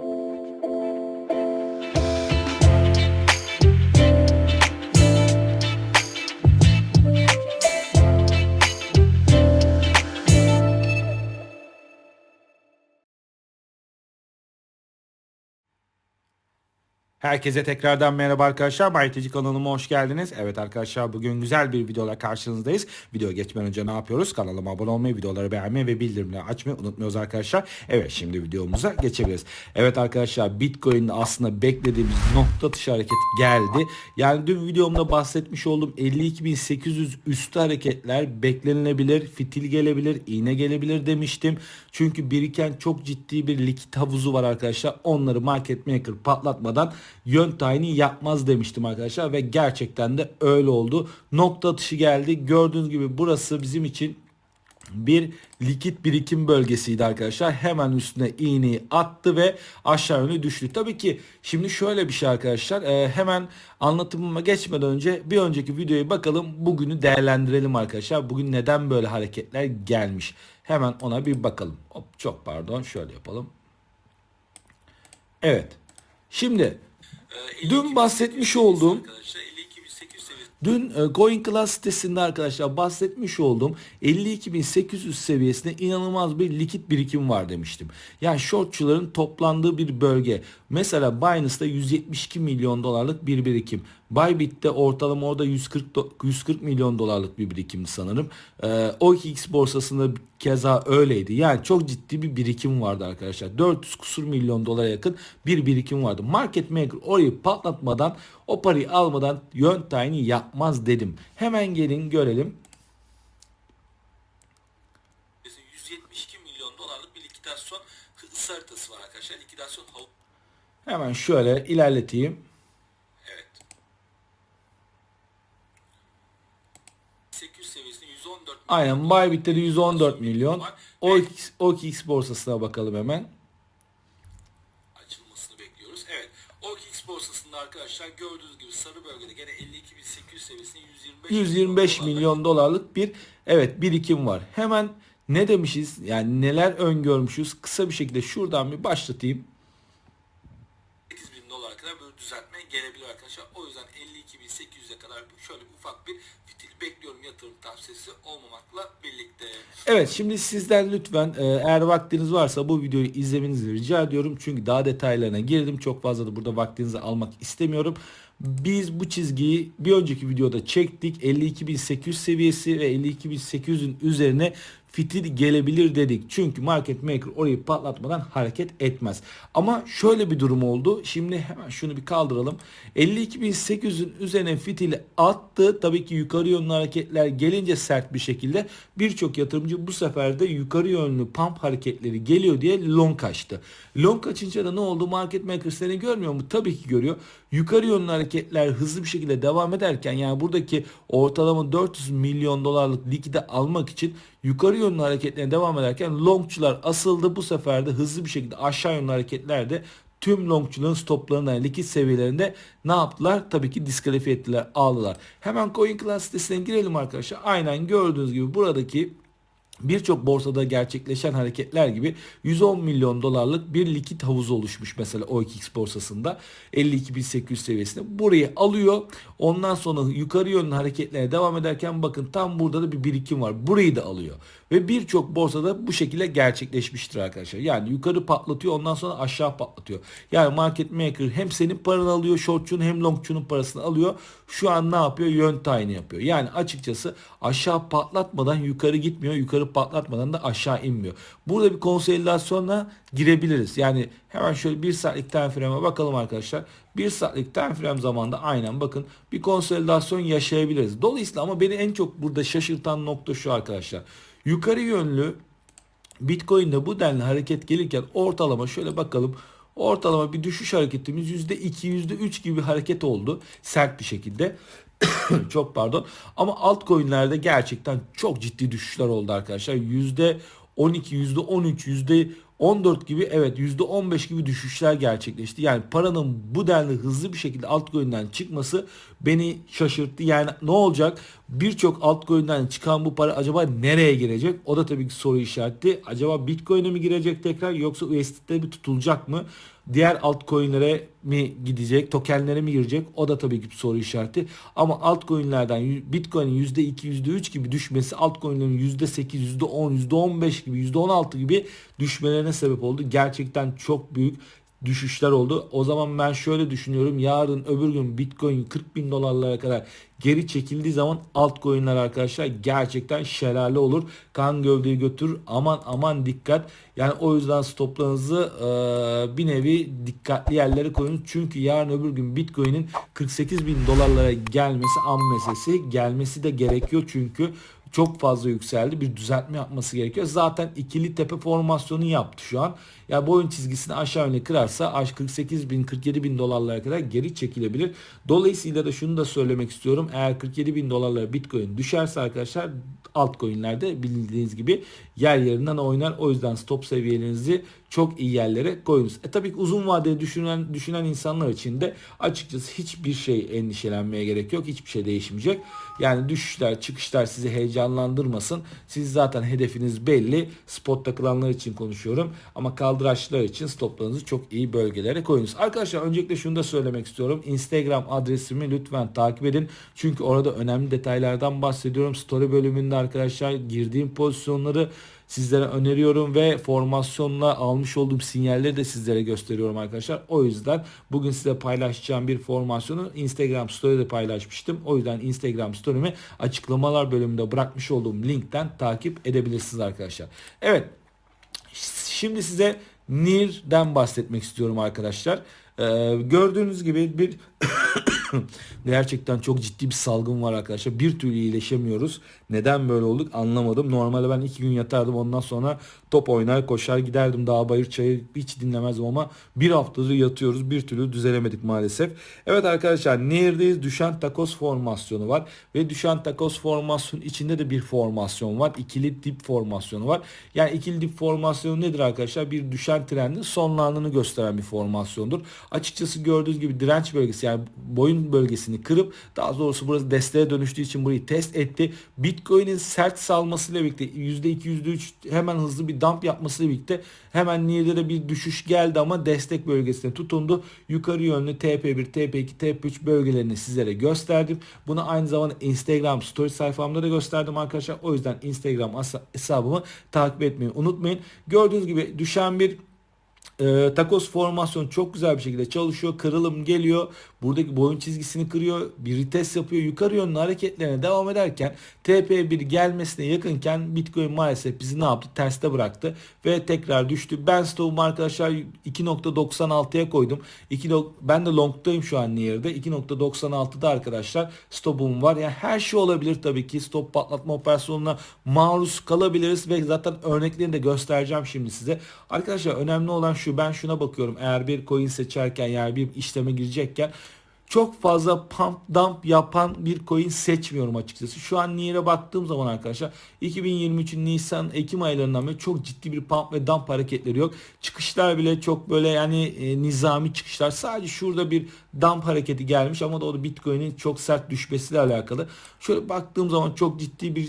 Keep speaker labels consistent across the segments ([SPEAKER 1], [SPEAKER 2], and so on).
[SPEAKER 1] thank you Herkese tekrardan merhaba arkadaşlar. Bayteci kanalıma hoş geldiniz. Evet arkadaşlar bugün güzel bir videoyla karşınızdayız. Video geçmeden önce ne yapıyoruz? Kanalıma abone olmayı, videoları beğenmeyi ve bildirimleri açmayı unutmuyoruz arkadaşlar. Evet şimdi videomuza geçebiliriz. Evet arkadaşlar Bitcoin'de aslında beklediğimiz nokta dışı hareket geldi. Yani dün videomda bahsetmiş olduğum 52.800 üstü hareketler beklenilebilir, fitil gelebilir, iğne gelebilir demiştim. Çünkü biriken çok ciddi bir likit havuzu var arkadaşlar. Onları market maker patlatmadan yön tayini yapmaz demiştim arkadaşlar ve gerçekten de öyle oldu. Nokta atışı geldi. Gördüğünüz gibi burası bizim için bir likit birikim bölgesiydi arkadaşlar. Hemen üstüne iğneyi attı ve aşağı yönlü düştü. Tabii ki şimdi şöyle bir şey arkadaşlar. E, hemen anlatımıma geçmeden önce bir önceki videoya bakalım. Bugünü değerlendirelim arkadaşlar. Bugün neden böyle hareketler gelmiş? Hemen ona bir bakalım. Hop, çok pardon şöyle yapalım. Evet. Şimdi dün bahsetmiş olduğum Dün e, Going Class sitesinde arkadaşlar bahsetmiş olduğum 52.800 seviyesinde inanılmaz bir likit birikim var demiştim. Yani shortçuların toplandığı bir bölge. Mesela Binance'da 172 milyon dolarlık bir birikim. Bybit'te ortalama orada 140 140 milyon dolarlık bir birikim sanırım. Ee, OKX borsasında keza öyleydi. Yani çok ciddi bir birikim vardı arkadaşlar. 400 kusur milyon dolara yakın bir birikim vardı. Market maker orayı patlatmadan o parayı almadan yön tayini yapmaz dedim. Hemen gelin görelim.
[SPEAKER 2] 172 milyon dolarlık bir likidasyon haritası var arkadaşlar. Likidasyon
[SPEAKER 1] Hemen şöyle ilerleteyim.
[SPEAKER 2] Evet. 800 seviyesinde 114 milyon
[SPEAKER 1] Aynen Bybit'te de 114 milyon. OKX, OKX borsasına bakalım hemen.
[SPEAKER 2] açılmasını bekliyoruz. Evet. OKX borsasında arkadaşlar gördüğünüz gibi sarı bölgede gene 52.800 seviyesinde 125
[SPEAKER 1] 125
[SPEAKER 2] dolarlık
[SPEAKER 1] milyon dolarlık bir evet birikim var. Hemen ne demişiz? Yani neler öngörmüşüz? Kısa bir şekilde şuradan bir başlatayım.
[SPEAKER 2] 8000 dolar kadar böyle düzeltme gelebilir arkadaşlar. O yüzden 52.800'e kadar şöyle ufak bir fitil bekliyorum yatırım tavsiyesi olmamakla birlikte.
[SPEAKER 1] Evet şimdi sizden lütfen e, eğer vaktiniz varsa bu videoyu izlemenizi rica ediyorum. Çünkü daha detaylarına girdim. Çok fazla da burada vaktinizi almak istemiyorum. Biz bu çizgiyi bir önceki videoda çektik. 52.800 seviyesi ve 52.800'ün üzerine fitil gelebilir dedik. Çünkü market maker orayı patlatmadan hareket etmez. Ama şöyle bir durum oldu. Şimdi hemen şunu bir kaldıralım. 52.800'ün üzerine fitili attı. Tabii ki yukarı yönlü hareketler gelince sert bir şekilde birçok yatırımcı bu sefer de yukarı yönlü pump hareketleri geliyor diye long kaçtı. Long kaçınca da ne oldu? Market maker seni görmüyor mu? Tabii ki görüyor. Yukarı yönlü hareketler hızlı bir şekilde devam ederken yani buradaki ortalama 400 milyon dolarlık likide almak için yukarı yönlü hareketlerine devam ederken longçular asıldı. Bu sefer de hızlı bir şekilde aşağı yönlü hareketler de tüm longçuların stoplarından yani likit seviyelerinde ne yaptılar? Tabii ki diskalifiye ettiler, aldılar. Hemen CoinClass sitesine girelim arkadaşlar. Aynen gördüğünüz gibi buradaki birçok borsada gerçekleşen hareketler gibi 110 milyon dolarlık bir likit havuzu oluşmuş mesela OKX borsasında 52.800 seviyesinde. Burayı alıyor. Ondan sonra yukarı yönlü hareketlere devam ederken bakın tam burada da bir birikim var. Burayı da alıyor. Ve birçok borsada bu şekilde gerçekleşmiştir arkadaşlar. Yani yukarı patlatıyor ondan sonra aşağı patlatıyor. Yani market maker hem senin paranı alıyor shortçunun hem longçunun parasını alıyor. Şu an ne yapıyor? Yön tayini yapıyor. Yani açıkçası aşağı patlatmadan yukarı gitmiyor. Yukarı patlatmadan da aşağı inmiyor. Burada bir konsolidasyonla girebiliriz. Yani hemen şöyle bir saatlik time frame'e bakalım arkadaşlar. Bir saatlik time frame zamanda aynen bakın bir konsolidasyon yaşayabiliriz. Dolayısıyla ama beni en çok burada şaşırtan nokta şu arkadaşlar. Yukarı yönlü Bitcoin'de bu denli hareket gelirken ortalama şöyle bakalım. Ortalama bir düşüş hareketimiz %2, %3 gibi bir hareket oldu. Sert bir şekilde. çok pardon. Ama altcoin'lerde gerçekten çok ciddi düşüşler oldu arkadaşlar. %12, %13, %14 gibi evet %15 gibi düşüşler gerçekleşti. Yani paranın bu denli hızlı bir şekilde altcoin'den çıkması beni şaşırttı. Yani ne olacak? Birçok altcoin'den çıkan bu para acaba nereye girecek? O da tabii ki soru işareti. Acaba Bitcoin'e mi girecek tekrar yoksa USDT'de bir tutulacak mı? diğer altcoin'lere mi gidecek, tokenlere mi girecek? O da tabii ki soru işareti. Ama altcoin'lerden Bitcoin'in %2, %3 gibi düşmesi altcoin'lerin %8, %10, %15 gibi, %16 gibi düşmelerine sebep oldu. Gerçekten çok büyük düşüşler oldu. O zaman ben şöyle düşünüyorum. Yarın öbür gün Bitcoin 40 bin dolarlara kadar geri çekildiği zaman altcoin'ler arkadaşlar gerçekten şelale olur. Kan gövdeyi götürür. Aman aman dikkat. Yani o yüzden stoplarınızı e, bir nevi dikkatli yerlere koyun. Çünkü yarın öbür gün Bitcoin'in 48 bin dolarlara gelmesi an meselesi. Gelmesi de gerekiyor çünkü çok fazla yükseldi. Bir düzeltme yapması gerekiyor. Zaten ikili tepe formasyonu yaptı şu an. Ya yani boyun çizgisini aşağı yönde kırarsa 48 bin 47 bin dolarlara kadar geri çekilebilir. Dolayısıyla da şunu da söylemek istiyorum. Eğer 47 bin dolarlara bitcoin düşerse arkadaşlar altcoin'lerde bildiğiniz gibi yer yerinden oynar. O yüzden stop seviyelerinizi çok iyi yerlere koyunuz. E tabii ki uzun vadeli düşünen düşünen insanlar için de açıkçası hiçbir şey endişelenmeye gerek yok. Hiçbir şey değişmeyecek. Yani düşüşler, çıkışlar sizi heyecanlandırmasın. Siz zaten hedefiniz belli. Spot takılanlar için konuşuyorum. Ama kaldıraçlar için stoplarınızı çok iyi bölgelere koyunuz. Arkadaşlar öncelikle şunu da söylemek istiyorum. Instagram adresimi lütfen takip edin. Çünkü orada önemli detaylardan bahsediyorum. Story bölümünde arkadaşlar girdiğim pozisyonları sizlere öneriyorum ve formasyonla almış olduğum sinyalleri de sizlere gösteriyorum arkadaşlar. O yüzden bugün size paylaşacağım bir formasyonu Instagram Story'de paylaşmıştım. O yüzden Instagram Story'mi açıklamalar bölümünde bırakmış olduğum linkten takip edebilirsiniz arkadaşlar. Evet. Şimdi size NIR'den bahsetmek istiyorum arkadaşlar. Ee, gördüğünüz gibi bir gerçekten çok ciddi bir salgın var arkadaşlar. Bir türlü iyileşemiyoruz. Neden böyle olduk anlamadım. Normalde ben iki gün yatardım ondan sonra top oynar koşar giderdim dağ bayır çayır hiç dinlemezdim ama bir haftadır yatıyoruz bir türlü düzelemedik maalesef. Evet arkadaşlar neredeyiz? Düşen takos formasyonu var ve düşen takos formasyonu içinde de bir formasyon var. İkili dip formasyonu var. Yani ikili dip formasyonu nedir arkadaşlar? Bir düşen trendin sonlandığını gösteren bir formasyondur. Açıkçası gördüğünüz gibi direnç bölgesi yani boyun bölgesini kırıp daha doğrusu burası desteğe dönüştüğü için burayı test etti. Bitcoin'in sert salmasıyla birlikte %2 %3 hemen hızlı bir dump yapmasıyla birlikte hemen Nier'de de bir düşüş geldi ama destek bölgesine tutundu. Yukarı yönlü TP1, TP2, TP3 bölgelerini sizlere gösterdim. Bunu aynı zamanda Instagram story sayfamda da gösterdim arkadaşlar. O yüzden Instagram hesabımı takip etmeyi unutmayın. Gördüğünüz gibi düşen bir e, takos formasyon çok güzel bir şekilde çalışıyor. Kırılım geliyor. Buradaki boyun çizgisini kırıyor. Bir retest yapıyor. Yukarı yönlü hareketlerine devam ederken TP1 gelmesine yakınken Bitcoin maalesef bizi ne yaptı? Terste bıraktı. Ve tekrar düştü. Ben stop'umu arkadaşlar 2.96'ya koydum. 2 ben de long'dayım şu an yerde. 2.96'da arkadaşlar stop'um var. Yani her şey olabilir tabii ki. Stop patlatma operasyonuna maruz kalabiliriz. Ve zaten örneklerini de göstereceğim şimdi size. Arkadaşlar önemli olan şu ben şuna bakıyorum. Eğer bir coin seçerken yani bir işleme girecekken çok fazla pump dump yapan bir coin seçmiyorum açıkçası. Şu an Nier'e baktığım zaman arkadaşlar 2023'ün Nisan Ekim aylarından beri çok ciddi bir pump ve dump hareketleri yok. Çıkışlar bile çok böyle yani e, nizami çıkışlar. Sadece şurada bir dump hareketi gelmiş ama da o da Bitcoin'in çok sert düşmesiyle alakalı. Şöyle baktığım zaman çok ciddi bir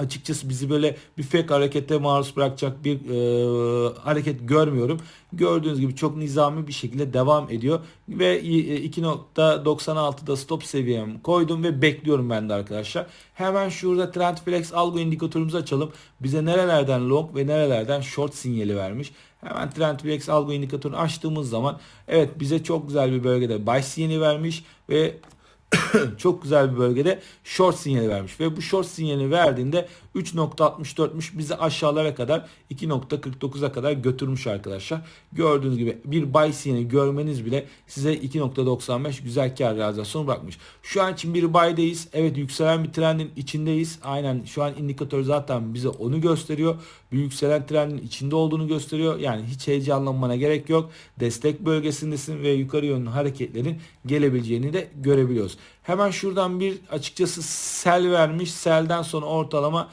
[SPEAKER 1] açıkçası bizi böyle bir fake harekete maruz bırakacak bir e, hareket görmüyorum. Gördüğünüz gibi çok nizami bir şekilde devam ediyor ve 2.96'da stop seviyem koydum ve bekliyorum ben de arkadaşlar. Hemen şurada Trendflex algo indikatörümüzü açalım. Bize nerelerden long ve nerelerden short sinyali vermiş. Hemen Trendflex algo indikatörünü açtığımız zaman evet bize çok güzel bir bölgede buy sinyali vermiş ve çok güzel bir bölgede short sinyali vermiş ve bu short sinyali verdiğinde 3.64'müş bizi aşağılara kadar 2.49'a kadar götürmüş arkadaşlar. Gördüğünüz gibi bir buy sinyali görmeniz bile size 2.95 güzel kar realizasyonu bırakmış. Şu an için bir buy'deyiz. Evet yükselen bir trendin içindeyiz. Aynen şu an indikatör zaten bize onu gösteriyor. Bir yükselen trendin içinde olduğunu gösteriyor. Yani hiç heyecanlanmana gerek yok. Destek bölgesindesin ve yukarı yönlü hareketlerin gelebileceğini de görebiliyoruz. Hemen şuradan bir açıkçası sel vermiş. Selden sonra ortalama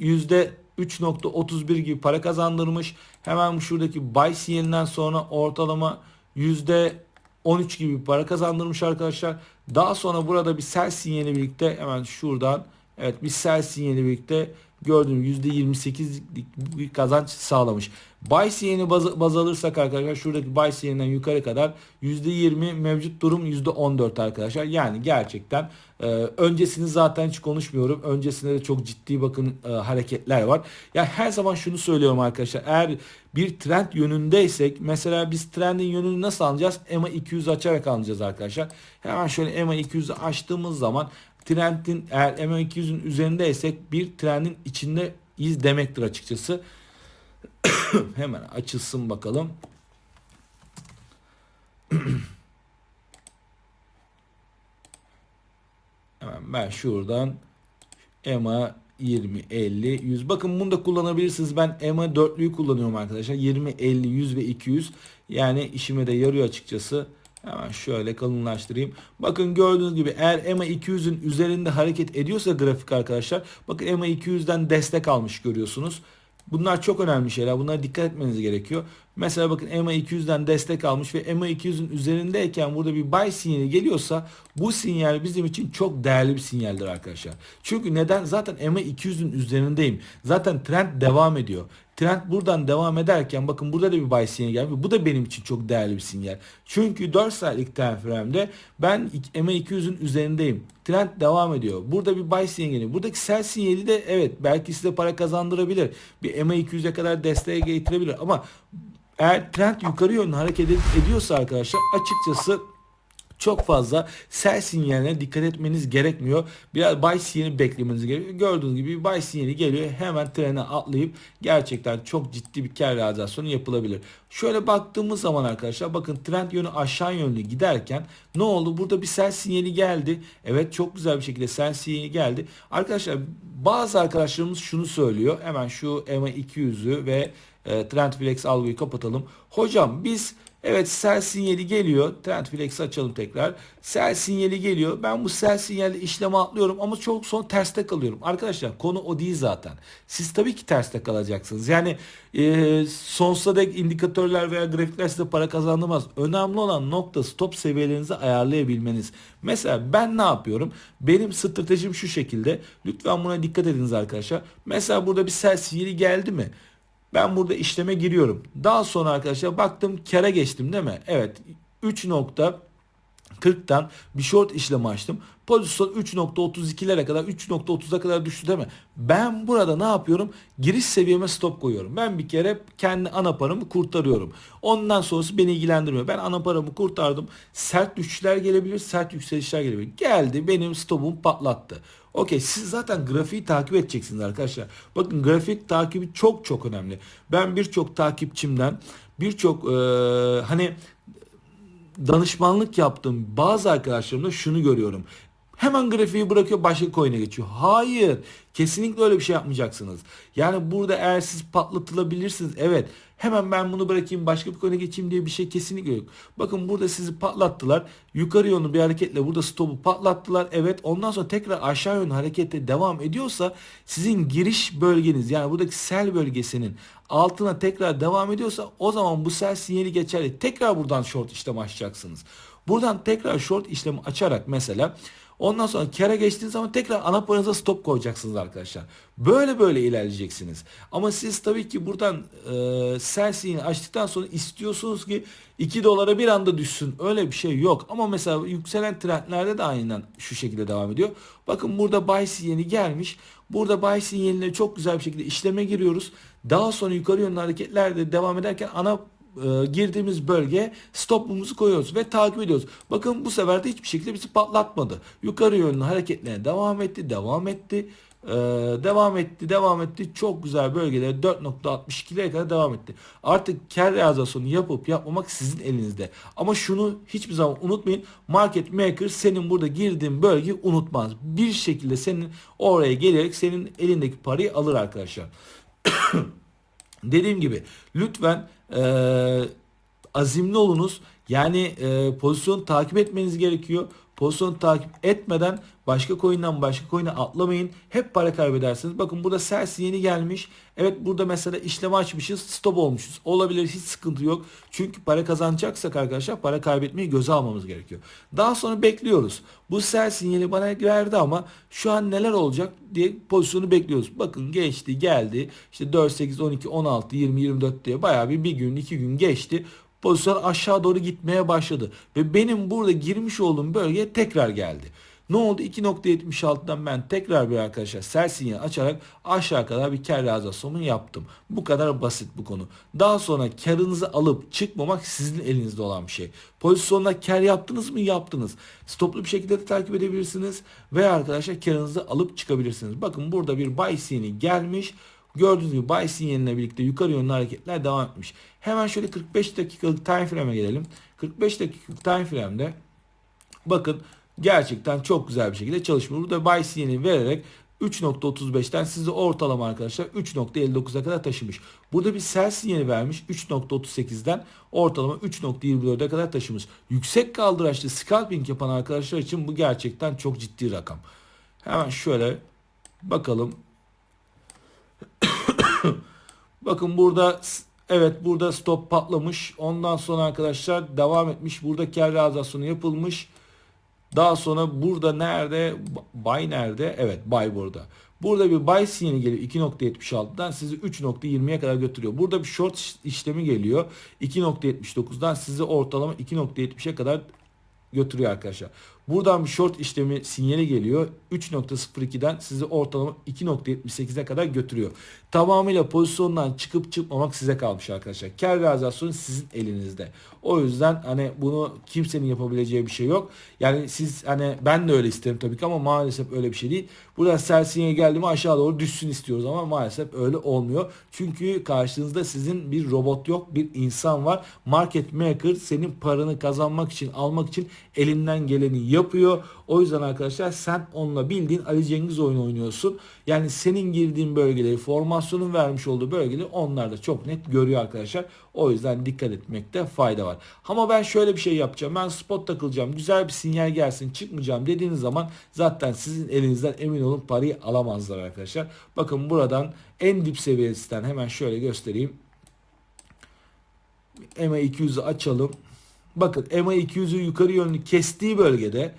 [SPEAKER 1] %3.31 gibi para kazandırmış. Hemen şuradaki buy sinyalinden sonra ortalama %13 gibi para kazandırmış arkadaşlar. Daha sonra burada bir sell sinyali birlikte hemen şuradan evet bir sell sinyali birlikte gördüğüm %28'lik bir kazanç sağlamış. Buy sinyalini baz, baz alırsak arkadaşlar şuradaki buy sinyalinden yukarı kadar %20 mevcut durum %14 arkadaşlar. Yani gerçekten e, öncesini zaten hiç konuşmuyorum. Öncesinde de çok ciddi bakın e, hareketler var. Ya her zaman şunu söylüyorum arkadaşlar. Eğer bir trend yönündeysek mesela biz trendin yönünü nasıl anlayacağız? EMA 200 açarak anlayacağız arkadaşlar. Hemen şöyle EMA 200'ü açtığımız zaman trendin eğer EMA 200'ün üzerindeysek bir trendin içinde iz demektir açıkçası. Hemen açılsın bakalım. Hemen ben şuradan EMA 20, 50, 100. Bakın bunu da kullanabilirsiniz. Ben EMA 4'lüyü kullanıyorum arkadaşlar. 20, 50, 100 ve 200. Yani işime de yarıyor açıkçası. Hemen şöyle kalınlaştırayım. Bakın gördüğünüz gibi eğer EMA 200'ün üzerinde hareket ediyorsa grafik arkadaşlar. Bakın EMA 200'den destek almış görüyorsunuz. Bunlar çok önemli şeyler. Bunlara dikkat etmeniz gerekiyor. Mesela bakın EMA 200'den destek almış ve EMA 200'ün üzerindeyken burada bir buy sinyali geliyorsa bu sinyal bizim için çok değerli bir sinyaldir arkadaşlar. Çünkü neden? Zaten EMA 200'ün üzerindeyim. Zaten trend devam ediyor. Trend buradan devam ederken bakın burada da bir buy sinyali gelmiş. Bu da benim için çok değerli bir sinyal. Çünkü 4 saatlik time frame'de ben EMA 200'ün üzerindeyim. Trend devam ediyor. Burada bir buy sinyali. Buradaki sell sinyali de evet belki size para kazandırabilir. Bir EMA 200'e kadar desteğe getirebilir ama eğer trend yukarı yönlü hareket ediyorsa arkadaşlar açıkçası çok fazla sell sinyaline dikkat etmeniz gerekmiyor. Biraz buy sinyali beklemeniz gerekiyor. Gördüğünüz gibi buy sinyali geliyor. Hemen trene atlayıp gerçekten çok ciddi bir kar realizasyonu yapılabilir. Şöyle baktığımız zaman arkadaşlar bakın trend yönü aşağı yönlü giderken ne oldu? Burada bir sell sinyali geldi. Evet çok güzel bir şekilde sell sinyali geldi. Arkadaşlar bazı arkadaşlarımız şunu söylüyor. Hemen şu EMA 200'ü ve e, Trendflex algıyı kapatalım. Hocam biz Evet sell sinyali geliyor. Trendflex'i açalım tekrar. Sell sinyali geliyor. Ben bu sell sinyali işleme atlıyorum ama çok son terste kalıyorum. Arkadaşlar konu o değil zaten. Siz tabii ki terste kalacaksınız. Yani e, sonsuza dek indikatörler veya grafikler size para kazandırmaz. Önemli olan nokta stop seviyelerinizi ayarlayabilmeniz. Mesela ben ne yapıyorum? Benim stratejim şu şekilde. Lütfen buna dikkat ediniz arkadaşlar. Mesela burada bir sell sinyali geldi mi? Ben burada işleme giriyorum. Daha sonra arkadaşlar baktım kere geçtim değil mi? Evet 3.40'tan bir short işlemi açtım. Pozisyon 3.32'lere kadar 3.30'a kadar düştü değil mi? Ben burada ne yapıyorum? Giriş seviyeme stop koyuyorum. Ben bir kere kendi ana paramı kurtarıyorum. Ondan sonrası beni ilgilendirmiyor. Ben ana paramı kurtardım. Sert düşüşler gelebilir, sert yükselişler gelebilir. Geldi benim stopum patlattı. Okey siz zaten grafiği takip edeceksiniz arkadaşlar. Bakın grafik takibi çok çok önemli. Ben birçok takipçimden birçok e, hani danışmanlık yaptığım bazı arkadaşlarımda şunu görüyorum. Hemen grafiği bırakıyor başka coin'e geçiyor. Hayır. Kesinlikle öyle bir şey yapmayacaksınız. Yani burada eğer siz patlatılabilirsiniz. Evet. Hemen ben bunu bırakayım başka bir coin'e geçeyim diye bir şey kesinlikle yok. Bakın burada sizi patlattılar. Yukarı yönlü bir hareketle burada stopu patlattılar. Evet. Ondan sonra tekrar aşağı yönlü harekete devam ediyorsa sizin giriş bölgeniz yani buradaki sell bölgesinin altına tekrar devam ediyorsa o zaman bu sell sinyali geçerli. Tekrar buradan short işlem açacaksınız. Buradan tekrar short işlemi açarak mesela Ondan sonra kere geçtiğiniz zaman tekrar ana paranıza stop koyacaksınız arkadaşlar. Böyle böyle ilerleyeceksiniz. Ama siz tabii ki buradan e, sell sinyali açtıktan sonra istiyorsunuz ki 2 dolara bir anda düşsün. Öyle bir şey yok. Ama mesela yükselen trendlerde de aynen şu şekilde devam ediyor. Bakın burada buy sinyali gelmiş. Burada buy sinyaline çok güzel bir şekilde işleme giriyoruz. Daha sonra yukarı yönlü hareketlerde devam ederken ana e, girdiğimiz bölge stopumuzu koyuyoruz ve takip ediyoruz. Bakın bu sefer de hiçbir şekilde bizi patlatmadı. Yukarı yönlü hareketlerine devam etti, devam etti. Ee, devam etti, devam etti. Çok güzel bölgelere 4.62'lere kadar devam etti. Artık kar realizasyonu yapıp yapmamak sizin elinizde. Ama şunu hiçbir zaman unutmayın. Market maker senin burada girdiğin bölgeyi unutmaz. Bir şekilde senin oraya gelerek senin elindeki parayı alır arkadaşlar. Dediğim gibi lütfen e, azimli olunuz. Yani e, pozisyon takip etmeniz gerekiyor. Pozisyonu takip etmeden başka coin'den başka coin'e atlamayın. Hep para kaybedersiniz. Bakın burada Celsius yeni gelmiş. Evet burada mesela işlemi açmışız. Stop olmuşuz. Olabilir hiç sıkıntı yok. Çünkü para kazanacaksak arkadaşlar para kaybetmeyi göze almamız gerekiyor. Daha sonra bekliyoruz. Bu sell sinyali bana verdi ama şu an neler olacak diye pozisyonu bekliyoruz. Bakın geçti geldi. İşte 4, 8, 12, 16, 20, 24 diye bayağı bir, bir gün iki gün geçti. Pozisyon aşağı doğru gitmeye başladı. Ve benim burada girmiş olduğum bölgeye tekrar geldi. Ne oldu? 2.76'dan ben tekrar bir arkadaşlar sell sinyali açarak aşağı kadar bir kar realizasyonu yaptım. Bu kadar basit bu konu. Daha sonra karınızı alıp çıkmamak sizin elinizde olan bir şey. Pozisyonda kar yaptınız mı? Yaptınız. Stoplu bir şekilde de takip edebilirsiniz. Veya arkadaşlar karınızı alıp çıkabilirsiniz. Bakın burada bir buy sinyali gelmiş. Gördüğünüz gibi buy sinyaline birlikte yukarı yönlü hareketler devam etmiş. Hemen şöyle 45 dakikalık time frame'e gelelim. 45 dakikalık time frame'de bakın gerçekten çok güzel bir şekilde çalışmıyor. Burada buy sinyali vererek 3.35'ten sizi ortalama arkadaşlar 3.59'a kadar taşımış. Burada bir sell sinyali vermiş 3.38'den ortalama 3.24'e kadar taşımış. Yüksek kaldıraçlı scalping yapan arkadaşlar için bu gerçekten çok ciddi rakam. Hemen şöyle bakalım. Bakın burada evet burada stop patlamış. Ondan sonra arkadaşlar devam etmiş. Burada kar realizasyonu yapılmış. Daha sonra burada nerede? Buy nerede? Evet buy burada. Burada bir buy sinyali geliyor 2.76'dan sizi 3.20'ye kadar götürüyor. Burada bir short işlemi geliyor. 2.79'dan sizi ortalama 2.70'e kadar götürüyor arkadaşlar. Buradan bir short işlemi sinyali geliyor. 3.02'den sizi ortalama 2.78'e kadar götürüyor. Tamamıyla pozisyondan çıkıp çıkmamak size kalmış arkadaşlar. Kar realizasyonu sizin elinizde. O yüzden hani bunu kimsenin yapabileceği bir şey yok. Yani siz hani ben de öyle isterim tabii ki ama maalesef öyle bir şey değil. Burada sell sinyali geldi mi aşağı doğru düşsün istiyoruz ama maalesef öyle olmuyor. Çünkü karşınızda sizin bir robot yok, bir insan var. Market maker senin paranı kazanmak için, almak için elinden geleni yapıyor. O yüzden arkadaşlar sen onunla bildiğin Ali Cengiz oyunu oynuyorsun. Yani senin girdiğin bölgeleri, formasyonun vermiş olduğu bölgeleri onlar da çok net görüyor arkadaşlar. O yüzden dikkat etmekte fayda var. Ama ben şöyle bir şey yapacağım. Ben spot takılacağım. Güzel bir sinyal gelsin çıkmayacağım dediğiniz zaman zaten sizin elinizden emin olun parayı alamazlar arkadaşlar. Bakın buradan en dip seviyesinden hemen şöyle göstereyim. EMA 200'ü açalım. Bakın EMA 200'ü yukarı yönlü kestiği bölgede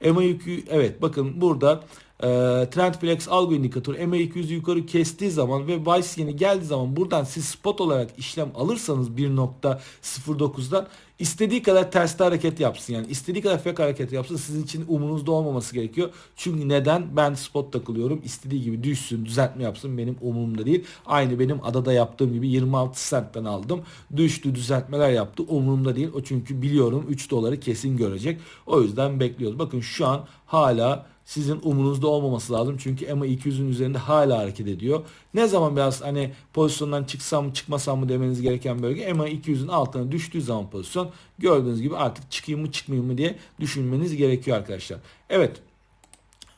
[SPEAKER 1] EMA 200 evet bakın burada e, Trendflex algo indikatörü EMA 200'ü yukarı kestiği zaman ve buy sinyali geldiği zaman buradan siz spot olarak işlem alırsanız 1.09'dan istediği kadar terste hareket yapsın. Yani istediği kadar fake hareket yapsın sizin için umurunuzda olmaması gerekiyor. Çünkü neden? Ben spot takılıyorum. İstediği gibi düşsün, düzeltme yapsın benim umurumda değil. Aynı benim adada yaptığım gibi 26 centten aldım. Düştü, düzeltmeler yaptı. Umurumda değil. O çünkü biliyorum 3 doları kesin görecek. O yüzden bekliyoruz. Bakın şu an hala sizin umurunuzda olmaması lazım. Çünkü EMA 200'ün üzerinde hala hareket ediyor. Ne zaman biraz hani pozisyondan çıksam mı çıkmasam mı demeniz gereken bölge EMA 200'ün altına düştüğü zaman pozisyon gördüğünüz gibi artık çıkayım mı çıkmayayım mı diye düşünmeniz gerekiyor arkadaşlar. Evet.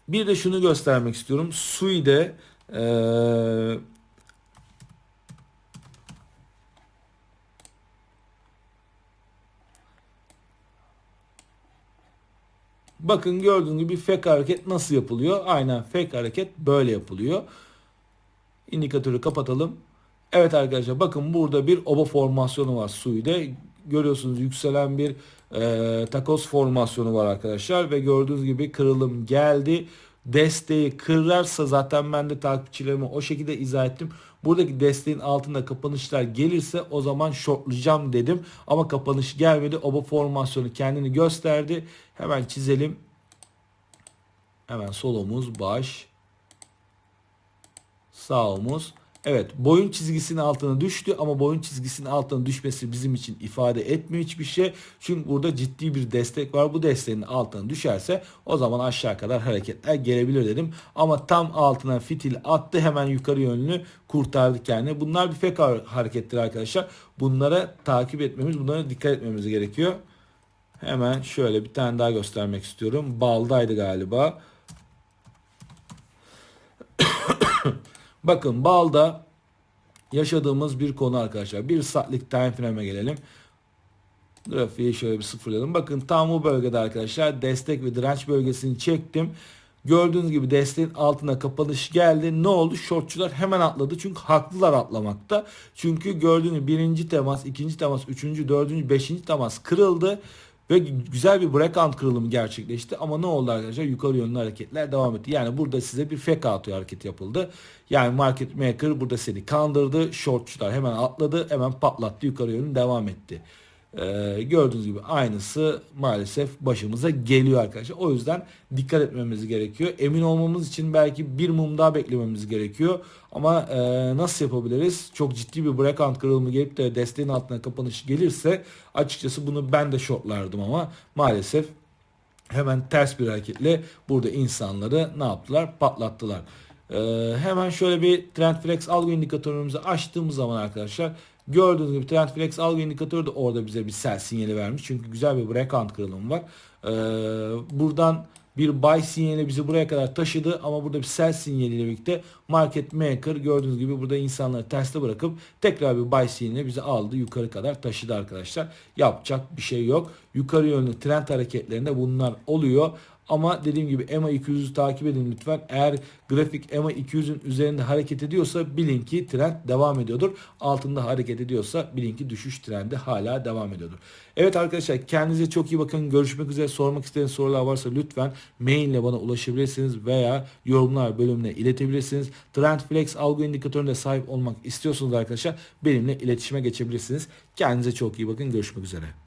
[SPEAKER 1] Bir de şunu göstermek istiyorum. Sui'de ee, Bakın gördüğünüz gibi fake hareket nasıl yapılıyor? Aynen fake hareket böyle yapılıyor. İndikatörü kapatalım. Evet arkadaşlar bakın burada bir oba formasyonu var Sui'de. Görüyorsunuz yükselen bir e, takoz formasyonu var arkadaşlar. Ve gördüğünüz gibi kırılım geldi. Desteği kırarsa zaten ben de takipçilerime o şekilde izah ettim. Buradaki desteğin altında kapanışlar gelirse o zaman shortlayacağım dedim. Ama kapanış gelmedi. Oba formasyonu kendini gösterdi. Hemen çizelim. Hemen sol omuz, baş, sağ omuz. Evet boyun çizgisinin altına düştü ama boyun çizgisinin altına düşmesi bizim için ifade etmiyor hiçbir şey. Çünkü burada ciddi bir destek var. Bu desteğin altına düşerse o zaman aşağı kadar hareketler gelebilir dedim. Ama tam altına fitil attı hemen yukarı yönlü kurtardı kendini. Bunlar bir fake harekettir arkadaşlar. Bunlara takip etmemiz, bunlara dikkat etmemiz gerekiyor. Hemen şöyle bir tane daha göstermek istiyorum. Baldaydı galiba. Bakın balda yaşadığımız bir konu arkadaşlar. Bir saatlik time frame'e gelelim. Grafiği şöyle bir sıfırlayalım. Bakın tam bu bölgede arkadaşlar destek ve direnç bölgesini çektim. Gördüğünüz gibi desteğin altına kapanış geldi. Ne oldu? Shortçular hemen atladı. Çünkü haklılar atlamakta. Çünkü gördüğünüz birinci temas, ikinci temas, üçüncü, dördüncü, beşinci temas kırıldı. Ve güzel bir breakout kırılımı gerçekleşti. Ama ne oldu arkadaşlar? Yukarı yönlü hareketler devam etti. Yani burada size bir fake out hareket yapıldı. Yani market maker burada seni kandırdı. Shortçular hemen atladı. Hemen patlattı. Yukarı yönlü devam etti. Ee, gördüğünüz gibi aynısı maalesef başımıza geliyor arkadaşlar. O yüzden dikkat etmemiz gerekiyor. Emin olmamız için belki bir mum daha beklememiz gerekiyor. Ama e, nasıl yapabiliriz? Çok ciddi bir breakout kırılımı gelip de desteğin altına kapanış gelirse açıkçası bunu ben de shortlardım ama maalesef hemen ters bir hareketle burada insanları ne yaptılar? Patlattılar. Ee, hemen şöyle bir Trendflex algı indikatörümüzü açtığımız zaman arkadaşlar gördüğünüz gibi Trendflex algı indikatörü de orada bize bir sell sinyali vermiş. Çünkü güzel bir breakout kırılımı var. Ee, buradan bir buy sinyali bizi buraya kadar taşıdı ama burada bir sell sinyaliyle birlikte market maker gördüğünüz gibi burada insanları terste bırakıp tekrar bir buy sinyali bizi aldı yukarı kadar taşıdı arkadaşlar. Yapacak bir şey yok. Yukarı yönlü trend hareketlerinde bunlar oluyor. Ama dediğim gibi EMA 200'ü takip edin lütfen. Eğer grafik EMA 200'ün üzerinde hareket ediyorsa bilin ki trend devam ediyordur. Altında hareket ediyorsa bilin ki düşüş trendi hala devam ediyordur. Evet arkadaşlar kendinize çok iyi bakın. Görüşmek üzere. Sormak istediğiniz sorular varsa lütfen mail ile bana ulaşabilirsiniz veya yorumlar bölümüne iletebilirsiniz. Trendflex algı indikatörüne sahip olmak istiyorsanız arkadaşlar benimle iletişime geçebilirsiniz. Kendinize çok iyi bakın. Görüşmek üzere.